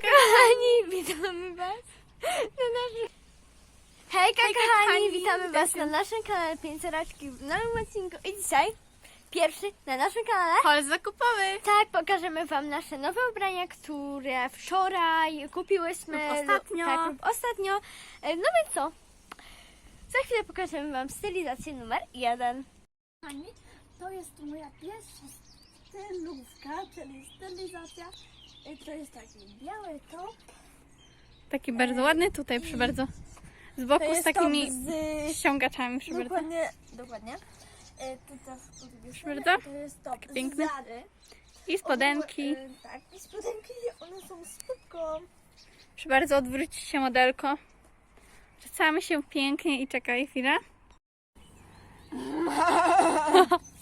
kochani, witamy was na naszym... Hejka, kochani, kochani, witamy was na naszym kanale 5 raczki w nowym odcinku i dzisiaj pierwszy na naszym kanale. Hol zakupowy. Tak, pokażemy wam nasze nowe ubrania, które wczoraj kupiłyśmy. Lub ostatnio. Tak, lub ostatnio. E, No więc co? Za chwilę pokażemy wam stylizację numer jeden. Kochani, to jest moja pierwsza stylówka, czyli stylizacja. To jest taki biały top. Taki bardzo ładny tutaj, przy bardzo. Z To boku z jest takimi top z... ściągaczami, przy bardzo. Dokładnie, dokładnie. Tutaj Proszę bardzo. To jest top Taki piękny. z Zary. I spodenki. Y, tak, i spodenki, one są z kubką. Proszę bardzo, odwróć się modelko. Wracamy się pięknie i czekaj chwilę.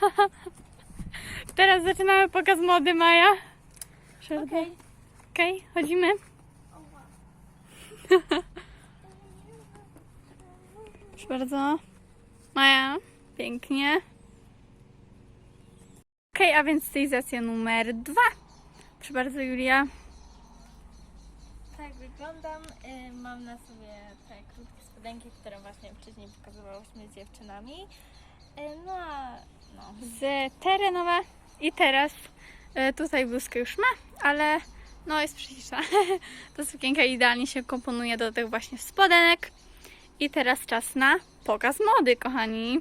Teraz zaczynamy pokaz mody, Maja. Bardzo. Okej. Okej, chodzimy. Proszę bardzo. Maja, pięknie. Okej, a więc stylizacja numer dwa. Proszę bardzo, Julia. Tak wyglądam. Y, Mam na sobie te krótkie spodenki, które właśnie wcześniej pokazywałyśmy z dziewczynami. Y, No a no. z terenowe i teraz e, tutaj bluzkę już ma, ale no jest przycisza. Ta sukienka idealnie się komponuje do tych właśnie spodenek. I teraz czas na pokaz mody, kochani.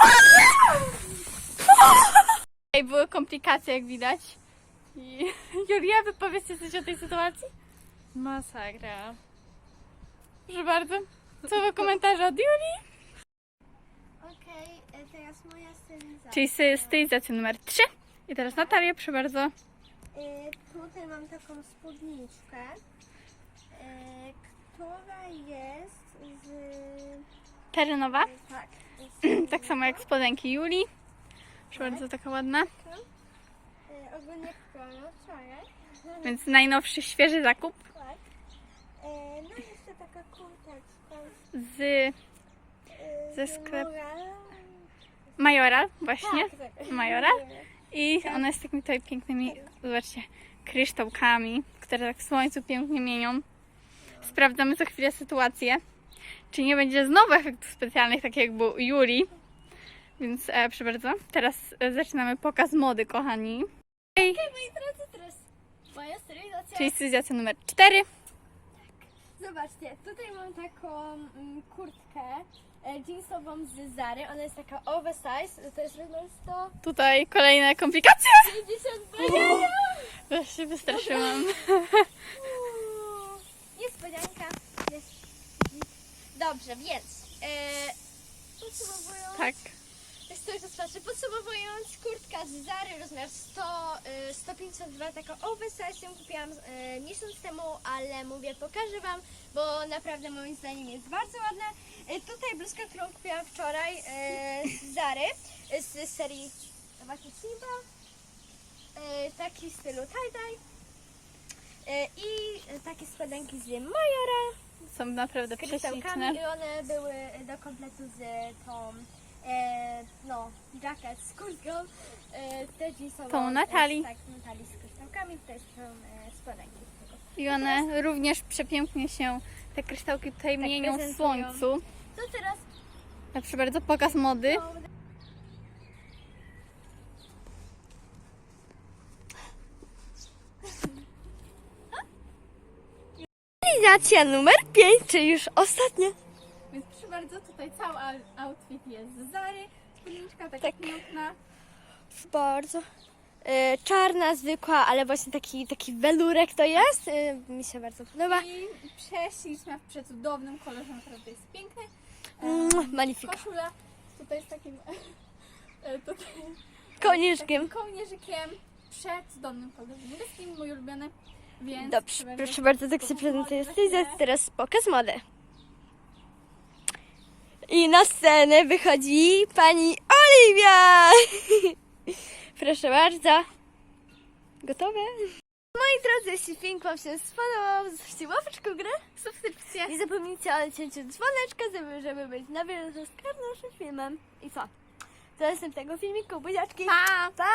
Ej, były komplikacje, jak widać. Julia, wypowiedzcie coś o tej sytuacji? Masakra. Proszę bardzo. Co wy komentarze od Julii? Okej, y, teraz moja stylizacja. Czyli sy- stylizacja numer 3. I teraz Natalia, proszę bardzo. Y, Tutaj mam taką spódniczkę, y, która jest z... Terenowa. Tak. Tak samo jak spodenki Julii. Proszę bardzo, taka ładna. Y, Ogólnie ją wczoraj. Więc najnowszy, świeży zakup Tak. E, no i jeszcze taka kurteczka z Ze z sklep- Morala. Majoral właśnie. Tak, tak. Majoral. I ona jest takimi tutaj pięknymi, zobaczcie, kryształkami, które tak w słońcu pięknie mienią. Sprawdzamy co chwilę sytuację. Czy nie będzie znowu efektów specjalnych, tak jak był u Julii. Więc e, proszę bardzo, teraz e, zaczynamy pokaz mody, kochani. Ej, Moi drodzy, teraz moja stylizacja. czyli stylizacja numer 4. Zobaczcie, tutaj mam taką mm, kurtkę e, jeansową z Zary. Ona jest taka oversize. To jest rozmiar 100. Tutaj kolejne komplikacje. 52. Ja się wystraszyłam. Niespodzianka. Jest. Dobrze, więc e, podsumowując, Tak. Jest to już patrzę, podsumowując, kurtka z Zary rozmiar 100, e, 152, taką oversize ją kupiłam e, miesiąc temu, ale mówię, pokażę Wam, bo naprawdę moim zdaniem jest bardzo ładna. E, tutaj bluzka, którą kupiłam wczoraj z Zary, z serii właśnie Simba, taki w stylu tie-dye. I takie spodenki z Majora Są naprawdę z kryształkami prześliczne. i one były do kompletu z tą e, no, jacket z kurtką e, też jeansową, Tą Natalii. E, tak, Natalii z kryształkami, też są e, spodenki. I one również przepięknie się, te kryształki tutaj mienią w prezentują. słońcu. To teraz Tak, proszę bardzo, pokaz mody. stylizacja numer 5, czyli już ostatnia. Więc proszę bardzo, tutaj cały out- outfit jest z Zary. Spódniczka taka Tak. piękna. Bardzo. E, czarna, zwykła, ale właśnie taki, taki welurek to jest. E, mi się bardzo podoba. I prześliczna w przecudownym kolorze, naprawdę jest piękny. Mm, Magnifika. Koszula tutaj z takim e, tutaj, Kołnierzykiem. takim kołnierzykiem przecudownym kolorze niebieskim, mój ulubiony. Więc Dobrze, proszę bardzo, tak się prezentuje stylizacja. Teraz pokaz mody. I na scenę wychodzi pani Oliwia! Proszę bardzo. Gotowe? Moi drodzy, jeśli film Wam się spodobał, zostawcie łapeczkę w górę. Subskrypcje. Nie zapomnijcie o cięciu dzwoneczka, żeby, żeby być na bieżąco z każdym naszym filmem. I co? Do następnego filmiku, buziaczki! Pa! Pa!